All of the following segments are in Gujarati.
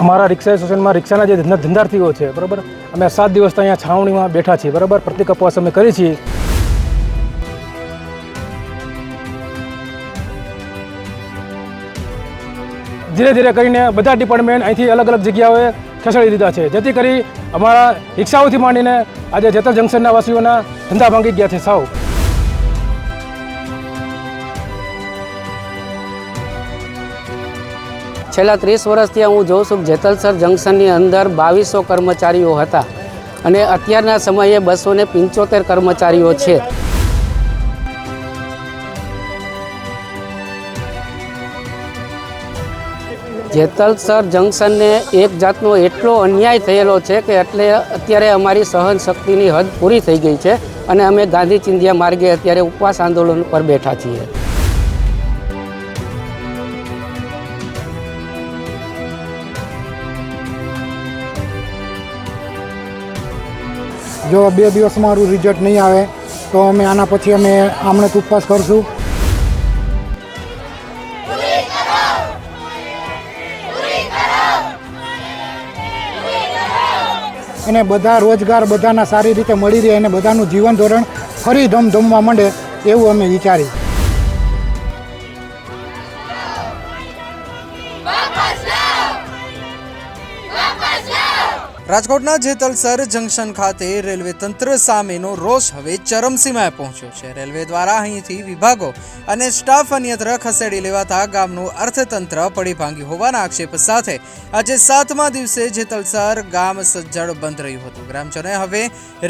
અમારા રિક્ષા એસોસિએશનમાં રિક્ષાના જે ધંધા ધંધાર્થીઓ છે, બરાબર? અમે સાત દિવસ અહીંયા છાવણીમાં બેઠા છીએ, બરાબર? પ્રતિક અપવાસ અમે કરી છીએ. ધીરે ધીરે કરીને બધા ડિપાર્ટમેન્ટ અહીંથી અલગ અલગ જગ્યાઓએ ખસેડી દીધા છે, જેથી કરી અમારા રિક્ષાઓથી માંડીને આજે જેતર જંકશનના વાસીઓના ધંધા ભાંગી ગયા છે સાવ. છેલ્લા ત્રીસ વર્ષથી હું જોઉં છું જેતલસર જંકશનની અંદર બાવીસો કર્મચારીઓ હતા અને અત્યારના સમયે બસો ને પંચોતેર કર્મચારીઓ છે. જેતલસર જંકશનને એક જાતનો એટલો અન્યાય થયેલો છે કે એટલે અત્યારે અમારી સહન શક્તિની હદ પૂરી થઈ ગઈ છે અને અમે ગાંધી ચિંધ્યા માર્ગે અત્યારે ઉપવાસ આંદોલન પર બેઠા છીએ. જો બે દિવસ મારું રિઝલ્ટ નહીં આવે, તો અમે આના પછી અમે આમણે ઉપવાસ કરશું. અને બધા રોજગાર બધાના સારી રીતે મળી રહે અને બધાનું જીવન ધોરણ ફરી ધમધમવા માંડે એવું અમે વિચારી રાજકોટના જેતલસર જંકશન ખાતે રેલવે તંત્ર સામેનો રોષ હવે ચરમસીમાએ પહોંચ્યો છે. રેલવે દ્વારા અહીંથી વિભાગો અને સ્ટાફ અન્યત્ર ખસેડી લેવાતા ગામનું અર્થતંત્ર પડી ભાંગ્યું હોવાના આક્ષેપ સાથે આજે સાતમા દિવસે જેતલસર ગામ સજ્જડ બંધ રહ્યું હતું. ગ્રામજનોએ હવે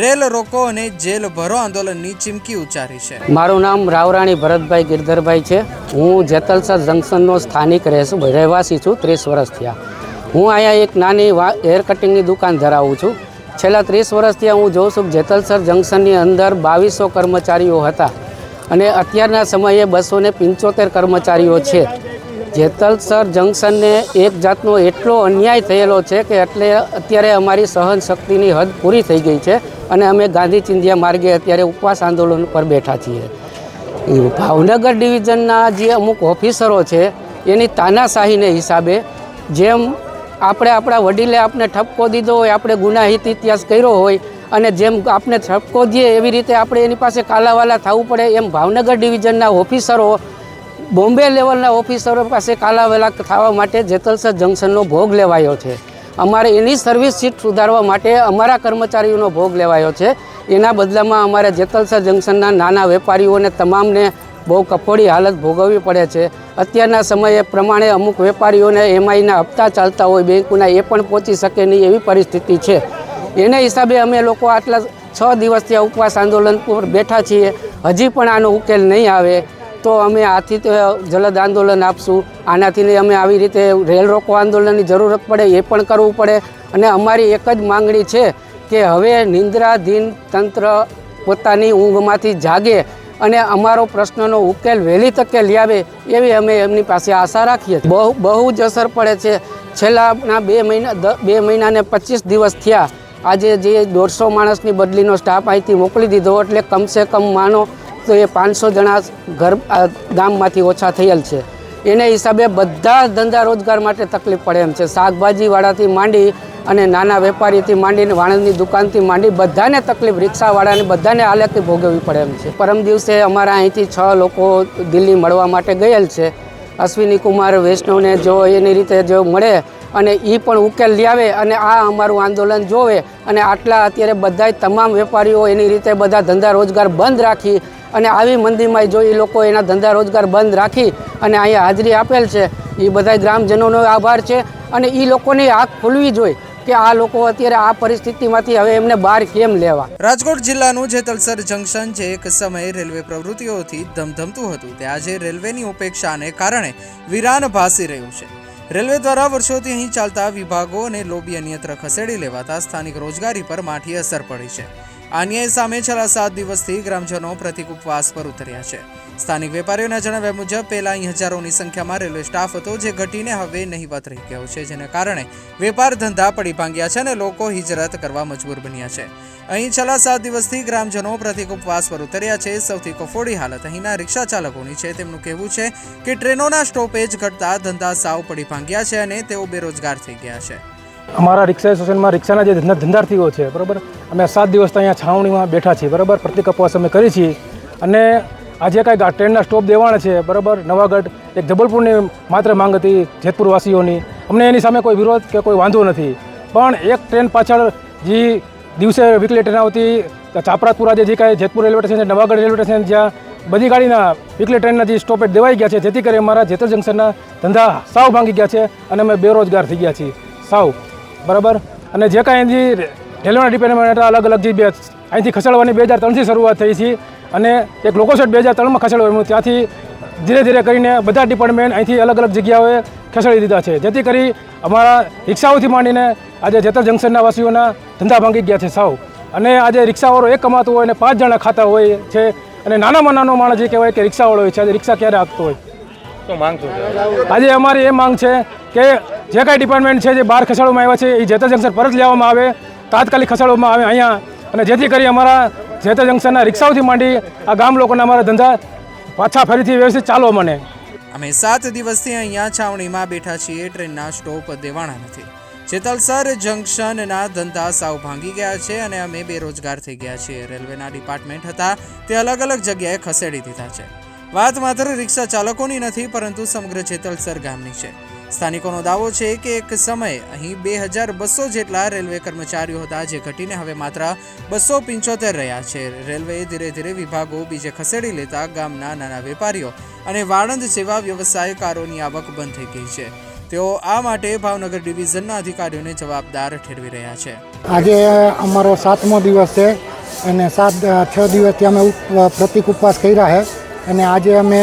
રેલ રોકો અને જેલ ભરો આંદોલનની ચીમકી ઉચ્ચારી છે. મારું નામ રાવરાણી ભરતભાઈ ગિરધરભાઈ છે. હું જેતલસર જંકશનનો સ્થાનિક રહેશું, રહેવાસી છું, ત્રીસ વર્ષ થયા. હું અહીંયા એક નાની હેર કટિંગની દુકાન ધરાવું છું. છેલ્લા ત્રીસ વર્ષથી હું જોઉં છું જેતલસર જંકશનની અંદર બાવીસો કર્મચારીઓ હતા અને અત્યારના સમયે બસો ને પંચોતેર કર્મચારીઓ છે. જેતલસર જંકશનને એક જાતનો એટલો અન્યાય થયેલો છે કે એટલે અત્યારે અમારી સહન શક્તિની હદ પૂરી થઈ ગઈ છે અને અમે ગાંધી ચિંધ્યા માર્ગે અત્યારે ઉપવાસ આંદોલન પર બેઠા છીએ. ભાવનગર ડિવિઝનના જે અમુક ઓફિસરો છે, એની તાનાશાહીને હિસાબે જેમ આપણે આપણા વડીલે આપણે ઠપકો દીધો હોય, આપણે ગુનાહિત ઇતિહાસ કર્યો હોય અને જેમ આપણે ઠપકો દઈએ એવી રીતે આપણે એની પાસે કાલાવાલા થવું પડે. એમ ભાવનગર ડિવિઝનના ઓફિસરો, બોમ્બે લેવલના ઓફિસરો પાસે કાલાવાલા થવા માટે જેતલસર જંકશનનો ભોગ લેવાયો છે. અમારે એની સર્વિસ સીટ સુધારવા માટે અમારા કર્મચારીઓનો ભોગ લેવાયો છે. એના બદલામાં અમારે જેતલસર જંકશનના નાના વેપારીઓને તમામને બહુ કફોડી હાલત ભોગવવી પડે છે. અત્યારના સમયે પ્રમાણે અમુક વેપારીઓને એમઆઈના હપ્તા ચાલતા હોય, બેંકના એ પણ પહોંચી શકે નહીં એવી પરિસ્થિતિ છે. એને હિસાબે અમે લોકો આટલા છ દિવસથી આ ઉપવાસ આંદોલન પર બેઠા છીએ. હજી પણ આનો ઉકેલ નહીં આવે. તો અમે આથી તો જલદ આંદોલન આપશું. આનાથી ને અમે આવી રીતે રેલ રોકો આંદોલનની જરૂરત પડે એ પણ કરવું પડે. અને અમારી એક જ માંગણી છે કે હવે નિંદ્રાધીન તંત્ર પોતાની ઊંઘમાંથી જાગે અને અમારો પ્રશ્નનો ઉકેલ વહેલી તકે લાવે એવી અમે એમની પાસે આશા રાખીએ બહુ બહુ જ અસર પડે છે. છેલ્લાના બે મહિના બે મહિનાને પચીસ દિવસ થયા. આજે જે દોઢસો માણસની બદલીનો સ્ટાફ અહીંથી મોકલી દીધો એટલે કમસે કમ માનો તો એ પાંચસો જણા ઘર ગામમાંથી ઓછા થયેલ છે. એને હિસાબે બધા ધંધા રોજગાર માટે તકલીફ પડે એમ છે. શાકભાજીવાળાથી માંડી અને નાના વેપારીથી માંડીને વાણંદની દુકાનથી માંડી બધાને તકલીફ રિક્ષાવાળાને બધાને હાલતથી ભોગવવી પડે એમ છે. પરમ દિવસે અમારા અહીંથી છ લોકો દિલ્હી મળવા માટે ગયેલ છે. અશ્વિની કુમાર, વૈષ્ણવને જો એની રીતે જો મળે અને એ પણ ઉકેલ લાવે અને આ અમારું આંદોલન જોવે અને આટલા અત્યારે બધાય તમામ વેપારીઓ એની રીતે બધા ધંધા રોજગાર બંધ રાખી અને આવી મંદીમાં જો એ લોકો એના ધંધા રોજગાર બંધ રાખી અને અહીંયા હાજરી આપેલ છે એ બધા ગ્રામજનોનો આભાર છે અને એ લોકોની આંખ ખુલવી જોઈએ. કે આ લોકો અત્યારે આ પરિસ્થિતિમાંથી હવે એમને બહાર કેમ લેવા? રાજકોટ જિલ્લાનું જે તલસર જંકશન જે એક સમયે રેલવે પ્રવૃત્તિઓથી ધમધમતું હતું. તે આજે રેલવેની ઉપેક્ષાને કારણે વિરાન ભાસી રહ્યું છે. રેલવે દ્વારા વર્ષોથી અહીં ચાલતા વિભાગો અને લોબી અન્યત્ર ખસેડી લેવાતા સ્થાનિક રોજગારી પર માઠી અસર પડી છે. અન્યાય સામે છેલ્લા સાત દિવસથી ગ્રામજનો પ્રતિક ઉપવાસ પર ઉતર્યા છે. સ્થાનિક વેપારીઓના જણાવ્યા મુજબ, પહેલા અહીં હજારોની સંખ્યામાં રેલવે સ્ટાફ હતો, જે ઘટીને હવે નહીવત રહી ગયો છે, જેને કારણે વેપાર ધંધા પડી ભાંગ્યા છે અને લોકો હિજરત કરવા મજબૂર બન્યા છે. અહીં છેલ્લા સાત દિવસથી ગ્રામજનો પ્રતિક ઉપવાસ પર ઉતર્યા છે. સૌથી કફોડી હાલત અહીંના રિક્ષા ચાલકોની છે. તેમનું કહેવું છે કે ટ્રેનોના સ્ટોપેજ ઘટતા ધંધા સાવ પડી ભાંગ્યા છે અને તેઓ બેરોજગાર થઈ ગયા છે. અમારા રિક્ષા એસોસિએશનમાં રિક્ષાના જે ધંધા ધંધાર્થીઓ છે, બરાબર? અમે સાત દિવસ અહીંયા છાવણીમાં બેઠા છીએ, બરાબર? પ્રતિક અપવાસ અમે કરી છીએ. અને આજે કાંઈ ટ્રેનના સ્ટોપ દેવાના છે, બરાબર? નવાગઢ, એક જબલપુરની માત્ર માંગ હતી જેતપુરવાસીઓની. અમને એની સામે કોઈ વિરોધ કે કોઈ વાંધો નથી. પણ એક ટ્રેન પાછળ જે દિવસે વીકલી ટ્રેન આવતી, ચાપરાતપુરા જે કાંઈ Jetpur railway station Navagadh railway station જ્યાં બધી ગાડીના વીકલી ટ્રેનના જે સ્ટોપેજ દેવાઈ ગયા છે, જેથી કરી અમારા જેતર જંકશનના ધંધા સાવ ભાંગી ગયા છે અને અમે બેરોજગાર થઈ ગયા છીએ. સાવ. બરાબર? અને જે કાંઈ અહીંથી રેલવેના ડિપાર્ટમેન્ટ અલગ અલગ જે બે અહીંથી ખસેડવાની બે હજાર ત્રણથી શરૂઆત થઈ છે. અને એક લોકોસેટ બે હજાર ત્રણમાં ખસેડવાનું ત્યાંથી ધીરે ધીરે કરીને બધા ડિપાર્ટમેન્ટ અહીંથી અલગ અલગ જગ્યાઓએ ખસેડી દીધા છે. જેથી કરી અમારા રિક્ષાઓથી માંડીને આજે જેતર જંકશનના વાસીઓના ધંધા ભાંગી ગયા છે સાવ. અને આજે રિક્ષાવાળો એક કમાતો હોય અને પાંચ જણા ખાતા હોય છે. અને નાનામાં નાનો માણસ જે કહેવાય કે રિક્ષાવાળો હોય છે આજે રિક્ષા ક્યારે આપતો હોય? આજે અમારી એ માંગ છે કે જે કાંઈ ડિપાર્ટમેન્ટ છે, જે બહાર ખસેડવામાં આવ્યા છે, એ જેતર જંક્શન પરત લેવામાં આવે, તાત્કાલિક ખસેડવામાં આવે અહીંયા. અને જેથી કરી અમારા જેતા જંક્શનના રિક્ષાઓથી માંડી આ ગામ લોકોના અમારા ધંધા પાછા ફરીથી વ્યવસ્થિત ચાલો મને અમે સાત દિવસથી અહીંયા છાવણીમાં બેઠા છીએ, ટ્રેનના સ્ટોપ દેવાણા નથી. જેતલસર જંકશનના ધંધા સાવ ભાંગી ગયા છે અને અમે બેરોજગાર થઈ ગયા છીએ. રેલવેના ડિપાર્ટમેન્ટ હતા, તે અલગ અલગ જગ્યાએ ખસેડી દીધા છે. વાત માત્ર રિક્ષા ચાલકોની નથી, પરંતુ સમગ્ર જેતલસર ગામની છે. સ્થાનિકોનો દાવો છે કે એક સમયે અહીં બે હજાર બસો જેટલા રેલવે કર્મચારીઓ હતા જે ઘટીને હવે માત્ર બસો પંચોતેર રહ્યા છે. રેલવેએ ધીરે ધીરે વિભાગો બીજે ખસેડી લેતા ગામના નાના વેપારીઓ અને વાળંદ જેવા વ્યવસાયકારોની આવક બંધ થઈ ગઈ છે. તેઓ આ માટે ભાવનગર ડિવિઝનના અધિકારીઓને જવાબદાર ઠેરવી રહ્યા છે. આજે અમારો સાતમો દિવસ છે અને સાત છ દિવસથી અમે પ્રતિક ઉપવાસ કર્યા છે અને આજે અમે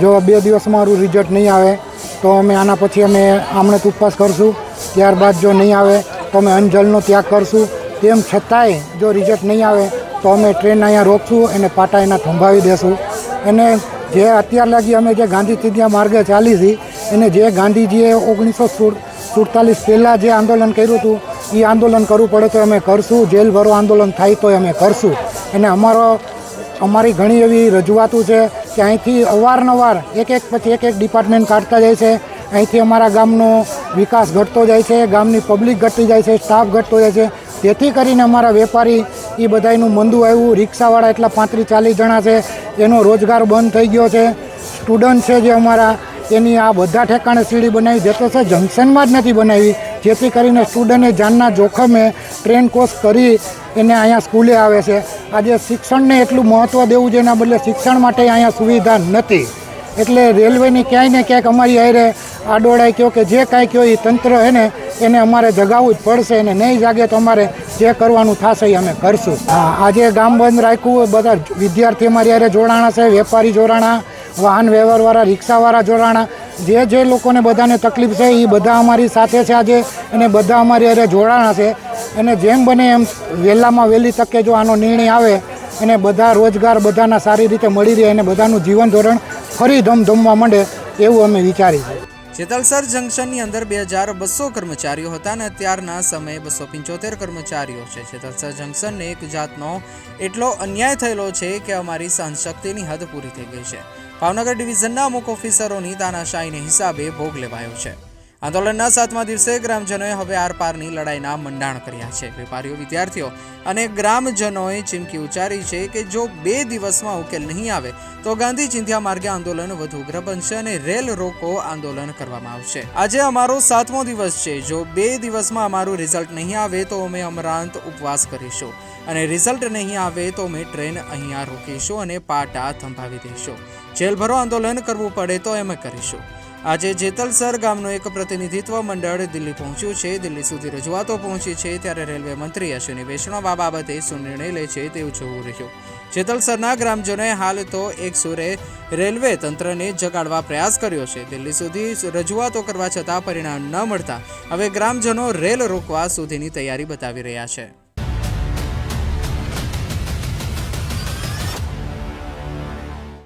જો બે દિવસમાં મારું રિઝલ્ટ નહીં આવે તો અમે આના પછી અમે આમણે ઉપવાસ કરશું. ત્યારબાદ જો નહીં આવે, તો અમે અંજલનો ત્યાગ કરશું. તેમ છતાંય જો રિઝલ્ટ નહીં આવે, તો અમે ટ્રેન અહીંયા રોકશું અને પાટા એના થંભાવી દેશું. અને જે અત્યાર લાગી અમે જે ગાંધી ચિંધ્યા માર્ગે ચાલી હતી અને જે ગાંધીજીએ ઓગણીસો સુડતાલીસ પહેલાં જે આંદોલન કર્યું હતું એ આંદોલન કરવું પડે તો અમે કરશું. જેલ ભરો આંદોલન થાય તો અમે કરશું. અને અમારો અમારી ઘણી એવી રજૂઆતો છે કે અહીંથી અવારનવાર એક એક પછી એક એક ડિપાર્ટમેન્ટ કાઢતા જાય છે. અહીંથી અમારા ગામનો વિકાસ ઘટતો જાય છે, ગામની પબ્લિક ઘટતી જાય છે સ્ટાફ ઘટતો જાય છે. જેથી કરીને અમારા વેપારી એ બધાયનું મંદું આવ્યું. રિક્ષાવાળા એટલા પાંત્રીસ ચાલીસ જણા છે, એનો રોજગાર બંધ થઈ ગયો છે. સ્ટુડન્ટ છે જે અમારા, એની આ બધા ઠેકાણે સીડી બનાવી જતો છે, જંકશનમાં જ નથી બનાવી. જેથી કરીને સ્ટુડન્ટે જાનના જોખમે ટ્રેન કોર્સ કરી એને અહીંયા સ્કૂલે આવે છે. આજે શિક્ષણને એટલું મહત્ત્વ દેવું છે એના બદલે શિક્ષણ માટે અહીંયા સુવિધા નથી. એટલે રેલવેની ક્યાંય ને ક્યાંક અમારી હારે આડોળાઈ કયો કે જે કાંઈ કહો એ તંત્ર હે ને, એને અમારે જગાવવું જ પડશે અને નહીં જાગે તો અમારે જે કરવાનું થશે એ અમે કરશું. આજે ગામ બંધ રાખ્યું, બધા વિદ્યાર્થી અમારી હારે જોડાણા છે, વેપારી જોડાણા, વાહન વ્યવહારવાળા, રિક્ષાવાળા જોડાણા જે જે લોકોને બધાને તકલીફ છે એ બધા અમારી સાથે છે આજે અને બધા અમારી અરે જોડાણા છે. અને જેમ બને એમ વહેલામાં વહેલી તકે જો આનો નિર્ણય આવે અને બધા રોજગાર બધાના સારી રીતે મળી રહે અને બધાનું જીવન ધોરણ ફરી ધમધમવા માંડે એવું અમે વિચારી છે જેતલસર જંકશનની અંદર બે હજાર બસો કર્મચારીઓ હતા અને અત્યારના સમયે બસો પંચોતેર કર્મચારીઓ છે. જેતલસર જંકશનને એક જાતનો એટલો અન્યાય થયેલો છે કે અમારી સહનશક્તિની હદ પૂરી થઈ ગઈ છે. ભાવનગર ડિવિઝનના અમુક ઓફિસરોની તાનાશાહીને હિસાબે ભોગ લેવાયો છે. આંદોલનના સાતમા દિવસે ગ્રામજનોએ હવે આરપારની લડાઈના મંડાણ કર્યા છે. વેપારીઓ, વિદ્યાર્થીઓ અને ગ્રામજનોએ ચીમકી ઉચ્ચારી છે કે જો બે દિવસમાં ઉકેલ નહીં આવે, તો ગાંધી ચિંધ્યા માર્ગે આંદોલન વધુ ઉગ્ર બનશે અને રેલ રોકો આંદોલન કરવામાં આવશે. આજે અમારો સાતમો દિવસ છે. જો બે દિવસમાં અમારું રિઝલ્ટ નહીં આવે, તો અમે અમરાંત ઉપવાસ કરીશું. અને રિઝલ્ટ નહીં આવે, તો અમે ટ્રેન અહીંયા રોકીશું અને પાટા થંભાવી દઈશું. જેલભરો આંદોલન કરવું પડે તો એમ કરીશું. આજે જેતલસર ગામનું એક પ્રતિનિધિત્વ મંડળ દિલ્હી પહોંચ્યું છે. દિલ્હી સુધી રજૂઆતો પહોંચી છે ત્યારે રેલવે મંત્રી અશ્વિની વૈષ્ણવ આ બાબતે શું નિર્ણય લે છે તેવું જોવું રહ્યું. જેતલસરના ગ્રામજનોએ હાલ તો એક સુરે રેલવે તંત્રને જગાડવા પ્રયાસ કર્યો છે. દિલ્હી સુધી રજૂઆતો કરવા છતાં પરિણામ ન મળતા હવે ગ્રામજનો રેલ રોકવા સુધીની તૈયારી બતાવી રહ્યા છે.